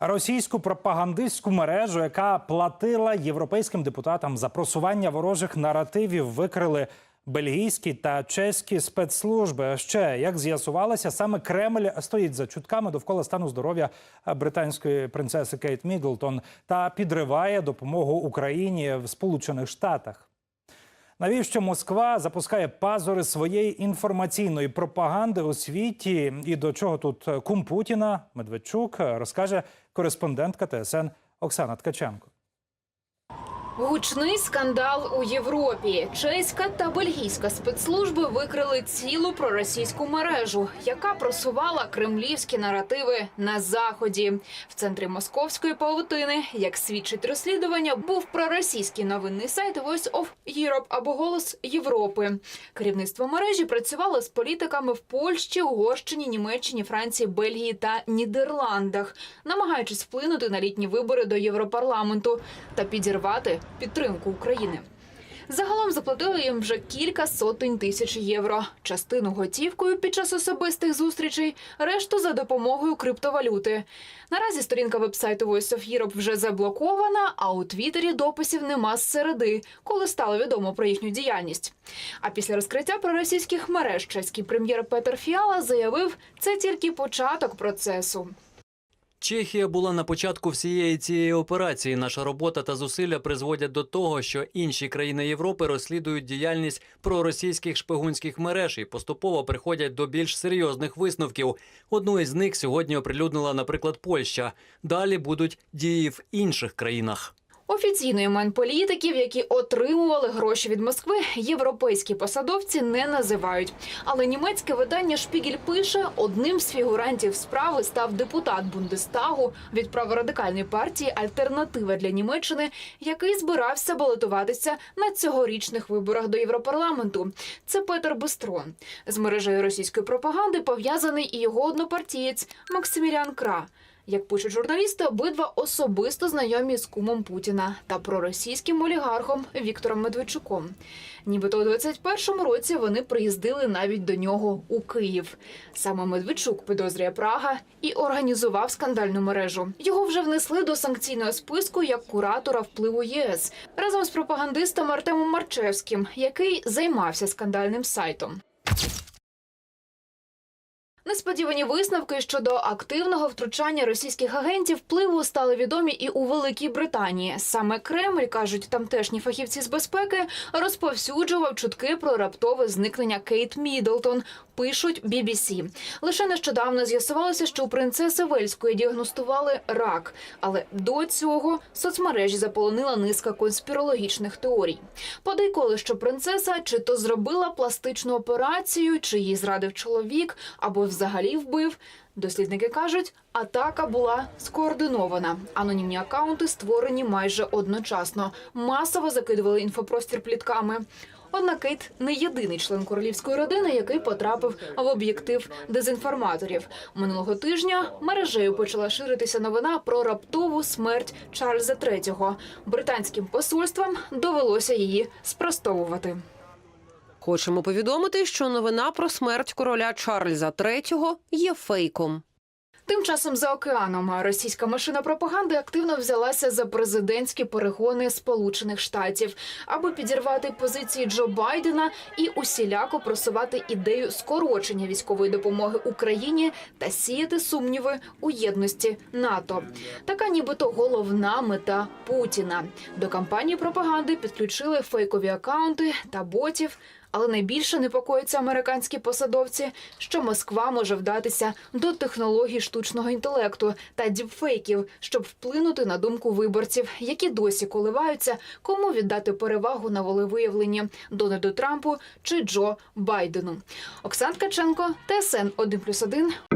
Російську пропагандистську мережу, яка платила європейським депутатам за просування ворожих наративів, викрили бельгійські та чеські спецслужби. А ще як з'ясувалося, саме Кремль стоїть за чутками довкола стану здоров'я британської принцеси Кейт Мідлтон та підриває допомогу Україні в Сполучених Штатах. Навіщо Москва запускає пазури своєї інформаційної пропаганди у світі? І до чого тут кум Путіна Медведчук розкаже кореспондентка ТСН Оксана Ткаченко. Гучний скандал у Європі. Чеська та бельгійська спецслужби викрили цілу проросійську мережу, яка просувала кремлівські наративи на заході. В центрі московської павутини, як свідчить розслідування, був проросійський новинний сайт Voice of Europe або Голос Європи. Керівництво мережі працювало з політиками в Польщі, Угорщині, Німеччині, Франції, Бельгії та Нідерландах, намагаючись вплинути на літні вибори до Європарламенту та підірвати підтримку України. Загалом заплатили їм вже кілька сотень тисяч євро. Частину готівкою під час особистих зустрічей, решту за допомогою криптовалюти. Наразі сторінка вебсайту Voice of Europe вже заблокована, а у Твіттері дописів нема з середи, коли стало відомо про їхню діяльність. А після розкриття проросійських мереж чеський прем'єр Петер Фіала заявив, це тільки початок процесу. Чехія була на початку всієї цієї операції. Наша робота та зусилля призводять до того, що інші країни Європи розслідують діяльність проросійських шпигунських мереж і поступово приходять до більш серйозних висновків. Одну із них сьогодні оприлюднила, наприклад, Польща. Далі будуть дії в інших країнах. Офіційно імен політиків, які отримували гроші від Москви, європейські посадовці не називають. Але німецьке видання Шпігель пише, одним з фігурантів справи став депутат Бундестагу від праворадикальної партії Альтернатива для Німеччини, який збирався балотуватися на цьогорічних виборах до Європарламенту. Це Петер Бестрон. З мережею російської пропаганди пов'язаний і його однопартієць Максиміліан Кра. Як пишуть журналісти, обидва особисто знайомі з кумом Путіна та проросійським олігархом Віктором Медведчуком. Нібито у 21-му році вони приїздили навіть до нього у Київ. Саме Медведчук підозрює Прага і організував скандальну мережу. Його вже внесли до санкційного списку як куратора впливу ЄС разом з пропагандистом Артемом Марчевським, який займався скандальним сайтом. Несподівані висновки щодо активного втручання російських агентів впливу стали відомі і у Великій Британії. Саме Кремль кажуть тамтешні фахівці з безпеки, розповсюджував чутки про раптове зникнення Кейт Мідлтон. Пишуть BBC. Лише нещодавно з'ясувалося, що у принцеси Вельської діагностували рак, але до цього соцмережі заполонила низка конспірологічних теорій. Подейколи, що принцеса чи то зробила пластичну операцію, чи її зрадив чоловік, або взагалі вбив. Дослідники кажуть, атака була скоординована. Анонімні акаунти створені майже одночасно. Масово закидували інфопростір плітками. Однак Кейт не єдиний член королівської родини, який потрапив в об'єктив дезінформаторів. Минулого тижня мережею почала ширитися новина про раптову смерть Чарльза III. Британським посольствам довелося її спростовувати. Хочемо повідомити, що новина про смерть короля Чарльза III є фейком. Тим часом за океаном російська машина пропаганди активно взялася за президентські перегони Сполучених Штатів, аби підірвати позиції Джо Байдена і усіляко просувати ідею скорочення військової допомоги Україні та сіяти сумніви у єдності НАТО. Така, нібито головна мета Путіна. До кампанії пропаганди підключили фейкові акаунти та ботів. Але найбільше непокоїться американські посадовці, що Москва може вдатися до технологій штучного інтелекту та діпфейків, щоб вплинути на думку виборців, які досі коливаються, кому віддати перевагу на волевиявленні Дональду Трампу чи Джо Байдену. Оксан Ткаченко, ТСН 1+,1.